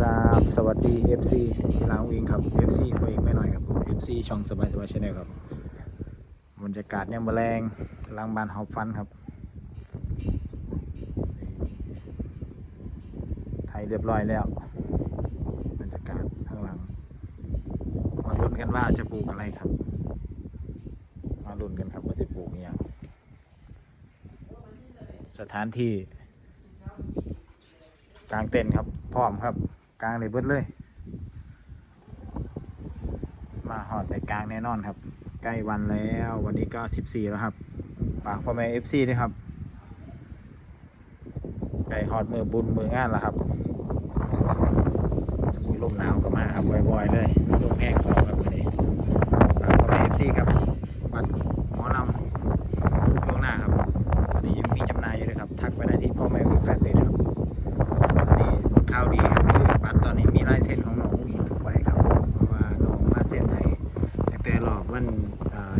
ครับสวัสดี FC ที่ลาวอิงครับ FC ตัวเองไม่หน่อยครับ FC ช่องสบายสบายชแนลครับบรรยากาศเนี่ยามมอแรงล้างบานเฮาฟันครับไทยเรียบร้อยแล้วบรรยากาศข้างหลังมาลุ้นกันว่าจะปลูกอะไรครับ มาลุ้นกันครับว่าจะปลูกอหย่างสถานที่กลางเต็นท์ครับ พร้อมครับ กลางเลยเบิดเลย มาหอดในกลางแน่นอนครับ ใกล้วันแล้ววันนี้ก็14แล้วครับฝากพ่อแม่ FC ด้วยครับใกล้หอดมือบุญมืองานแล้วครับมีลมหนาวก็มาครับบ่อยๆเลยลมแห้งพอครับวันนี้ฝากพ่อแม่ FC ครับบัตรหมอ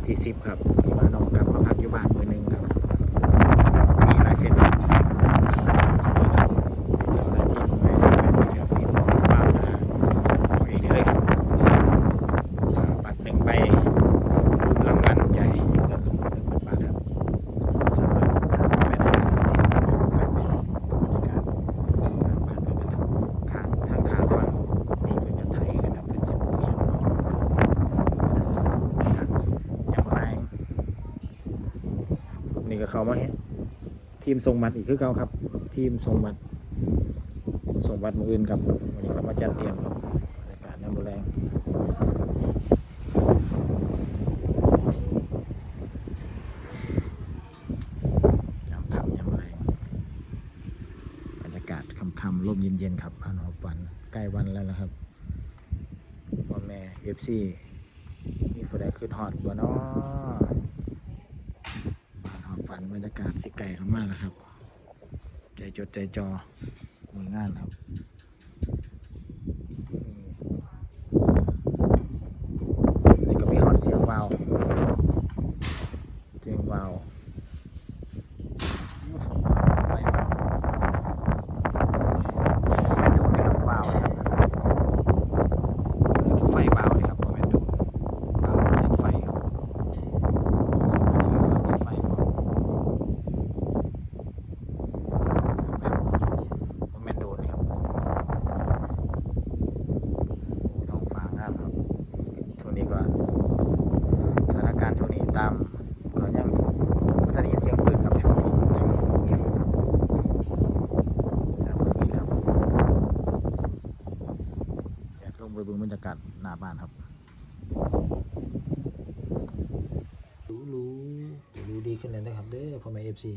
ที่สิบครับที่ว่าน้องกลับมาพักอยู่บ้านมือหนึงครับมีลายเซ็นของมาสมัครด้วยครับเจ้าหน้าที่ของแม่แฟนเพจครับติดต่อมาว่ามาเอาเองได้เลยครับเอ่อบัตรหนึ่งใบรุ่นรางวัลใหญ่ก็คือหนึ่งพันบาทครับสามารถหาไปได้ที่แฟนเพจบรรยากาศ บ้านเพื่อนทางทางขาฝั่งนี่เพื่อนจะไทยกันนะเพื่อนจะเมียงเนาะยังแรงนี่ก็ เขามาทีมทรงบัตรอีกคือเก่าครับ ทีมทรงบัตรทรงบัตรมืออื่นครับวันนี้เขามาจัดเตรียมครับรายการน้ำแรงน้ำคำน้ำแรงบรรยากาศค่ำๆลมเย็นๆครับผ่านหอบวันใกล้วันแล้วนะครับพ่อแม่เอฟซีมีผู้ใดขึ้นฮอดบ่เนาะผ่านหอ ฝันบรรยากาศสิไก่เขามากนะครับ ใจจดใจจอมืองานครับนี่ก็มีฮอดเสียงวาวเสียงวาวไฟวาว เป็นดูนี่ครับวาวไฟวาวเลยครับโมเมนต์ดูวาวเล่นไฟครับนี่คือไฟวาวโมเมนต์ดูนี่ครับท้องฟ้างามครับช่วงนี้ก็สถานการณ์ช่วงนี้ตามก็ยังไม่ทันได้ยินเสียงปืนครับช่วงนี้ยังเงียบครับแต่วันนี้ครับ อยากลงไปเบิ่งบรรยากาศหน้าบ้านครับรู้รู้รู้ดีขึ้นเลยนะครับเด้อพ่อแม่เอฟซี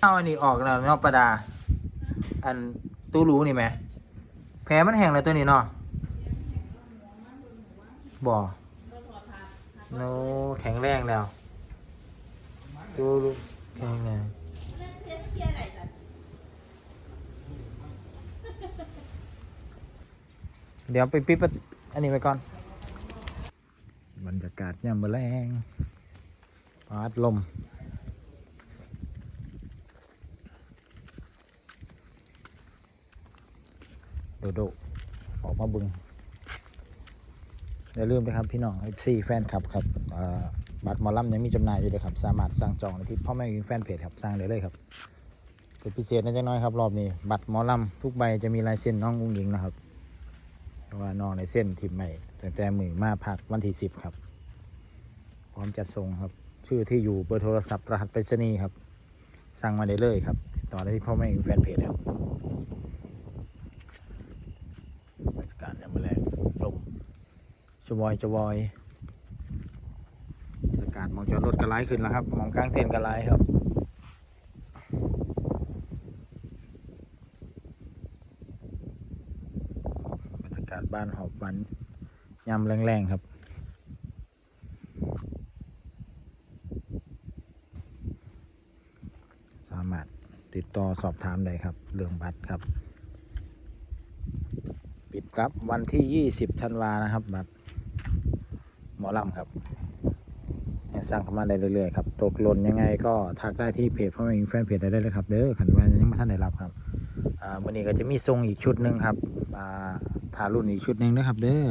เอาอันนี้ออกแล้วเนาะประดา อันตู้รู้นี่ไหมแผลมันแห้งเลยตัวนี้เนาะบ่โนแข็งแรงแล้ว ตู้รู้แข็งแรง เดี๋ยวไปปิดปอันนี้ไปก่อน บรรยากาศย่ำมแรงพัดลม โดโดออกมาบึง อย่าลืมนะครับพี่น้อง FC แฟนคลับครับอ่อบัตรหมอลำยังมีจำหน่ายอยู่เลยครับ สามารถสั่งจองได้ที่พ่อแม่ยิงแฟนเพจครับสั่งได้เลยครับเป็นพิเศษนะจ๊ะน้อยครับ รอบนี้ บัตรหมอลำทุกใบจะมีลายเส้นน้องอุ้งยิงนะครับ เพราะว่าน้องในเส้นทิมใหม่แต่แต่มือมาพักวันที่สิบครับ พร้อมจัดส่งครับ ชื่อที่อยู่เบอร์โทรศัพท์รหัสไปรษณีย์ครับ สั่งมาได้เลยครับ ติดต่อได้ที่พ่อแม่แฟนเพจครับบรรยากาศยามมื้อแลงลมจวอยจวอยบรรยากาศมองจอรถกระไลขึ้นแล้วครับ มองกลางเต็นท์กระไลครับ บรรยากาศบ้านหอบวันยามแรงๆครับ สามารถติดต่อสอบถามได้ครับ เรื่องบัตรครับ ปิดครับวันที่ 20ธันวานะครับ บัตรหมอลำครับให้สั่งเข้ามาได้เรื่อยๆครับ ตกหล่นยังไงก็ทักได้ที่เพจพ่อแม่หญิงแฟนเพจได้เลยครับ เด้อขันว่ายังไม่ท่านได้รับครับอ่าวันนี้ก็จะมีทรงอีกชุดหนึ่งครับอ่าารุ่นอีกชุดหนึ่งนะครับ เด้อ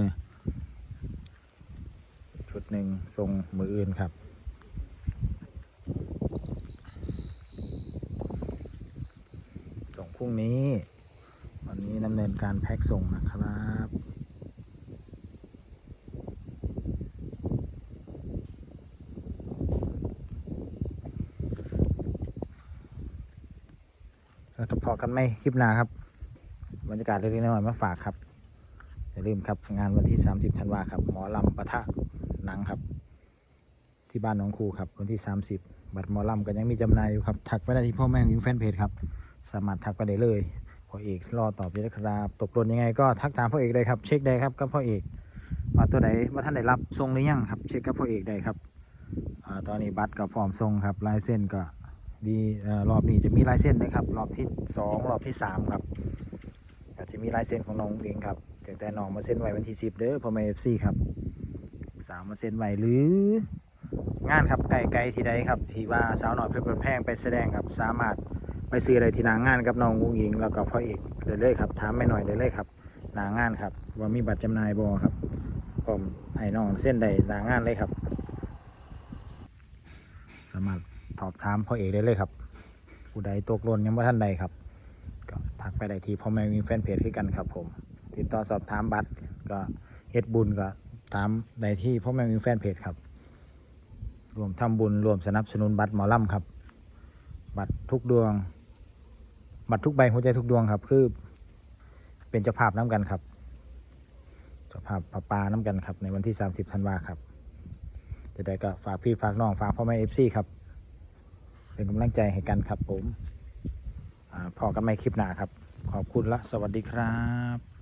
ชุดหนึ่งทรงมืออื่นครับส่งพรุ่งนี้ วันนี้ดำเนินการแพ็คส่งนะครับแล้วก็พอกันไหมคลิปหน้าครับบรรยากาศเล็กๆน้อยๆมาฝากครับ อย่าลืมครับงานวันที่ 30ธันวาครับหมอลำปะทะหนังครับ ที่บ้านน้องครูครับวันที่ 30 บัตรหมอลำก็ยังมีจำหน่ายอยู่ครับทักไปได้ที่พ่อแม่วิวแฟนเพจครับสามารถทักไปได้เลยพ่อเอกรอตอบอยู่นะครับตกหล่นยังไงก็ทักถามพ่อเอกได้ครับ เช็คได้ครับกับพ่อเอกว่าตัวไหนว่าท่านได้รับทรงหรือยังครับ เช็คกับพ่อเอกได้ครับอตอนนี้บัตรก็พร้อมทรงครับลายเส้นก็ดีรอบนี้จะมีลายเส้นนะครับ รอบที่สองรอบที่สามครับจะมีลายเส้นของน้องเองครับ แต่แต่น้องมาเส้นไว้วันที่สิบเด้อพ่อแม่เอฟซีครับ สาวมาเส้นไว้หรือ งานครับไก่ไก่ที่ใดครับที่ว่าสาวหน่อยเพื่อนแพงไปแสดงครับ สามารถไปซื้ออะไรที่นางงานกับน้องกุ้งยิงแล้วก็พ่อเอกเลยเลยครับถามไม่หน่อยเลยเลยครับนางงานครับ ว่ามีบัตรจำหน่ายบอครับผมให้น้องเส้นใดนางานเลยครับ สามารถสอบถามพ่อเอกได้เลยครับผู้ใดตกหล่นยังว่าท่านใดครับก็ทักไปได้ที่พ่อแม่มีแฟนเพจคือกันครับผม ติดต่อสอบถามบัตรก็เฮ็ดบุญก็ตามได้ที่พ่อแม่มีแฟนเพจครับ รวมทำบุญรวมสนับสนุนบัตรหมอลำครับ บัตรทุกดวง บัตรทุกใบหัวใจทุกดวงครับ คือเป็นเจ้าภาพน้ำกันครับ เจ้าภาพปาปาน้ำกันครับ ในวันที่ 30ธันวาครับจะได้ก็ฝากพี่ฝากน้องฝากพ่อแม่เอฟซีครับ เป็นกำลังใจให้กันครับผมอพอกันไม่คลิปหนาครับ ขอบคุณและสวัสดีครับ